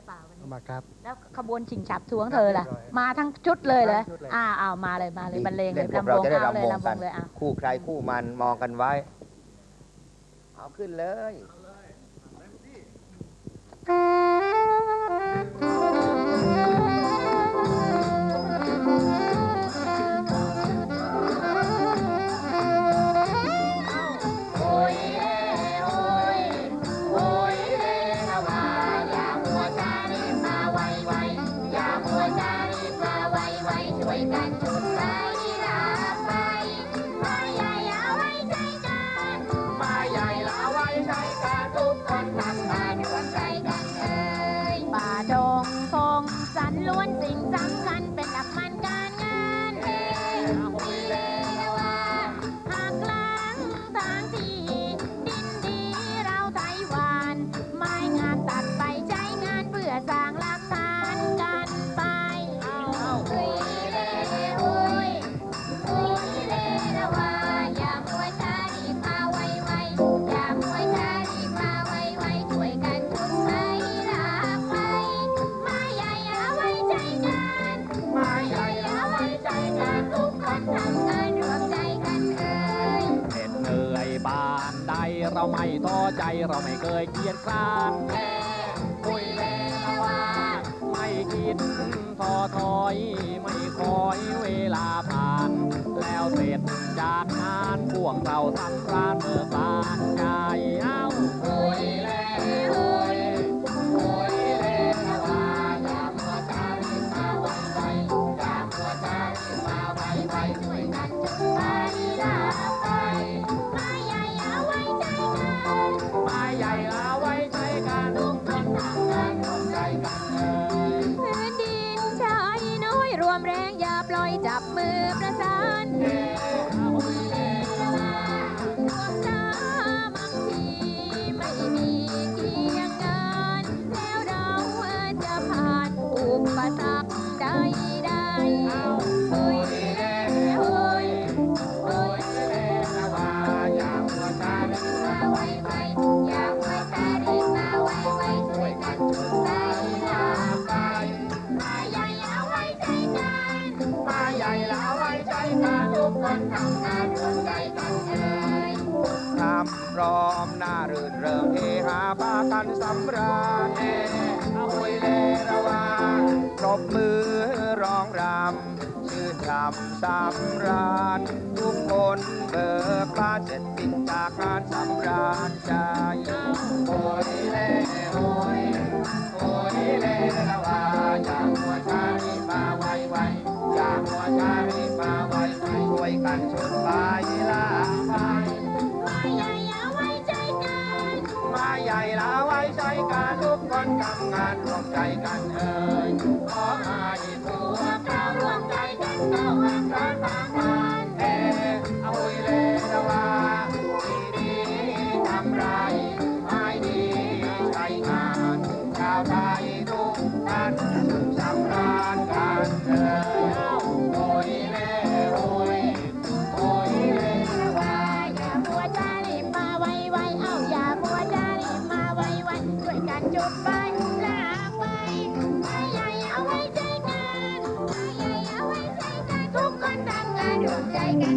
ยเปล่าวันนี้มาครับ แล้วขบวนชิงฉับทวงเธอล่ะ มาทั้งชุดเลยเลยอ่าเอามาเลยมาเลยบรรเลงเลยลำวงเอาเลยลำวงเลยอะคู่ใครคู่มันมองกันไว้ เอาขึ้นเลยเลยเลย you. เราไม่ท้อใจเราไม่เคยเกียดคร้านแท้คุยแล้วว่าไม่คิดท้อถอยไม่คอยเวลาผ่าน แล้วเสร็จจากงานพวกเราทำร้านเมือง ทุกคนทำงานเดินใจกันเอ่ยรัรอมหน้ารื่นเริ่มเฮฮาปากันสำราญเอเอาไว้เลระวาปรบมือร้องรำชื่อทำสำราญ ทุกคนเบิกบาเจ็ดสิ้นจากงานสำราญใจโอยเลโอยโอยเลระวา ใหญ่ลาไว้ใจกันทุกคนทำงานร่วมใจกันเอ่ยขอให้ตัวการ่วมใจ จุดไฟลากไฟให้ใหญ่าไว้ใช้งานให้ใหญ่เอาไว้ใช้งนทุกคนทำงานรวใจกัน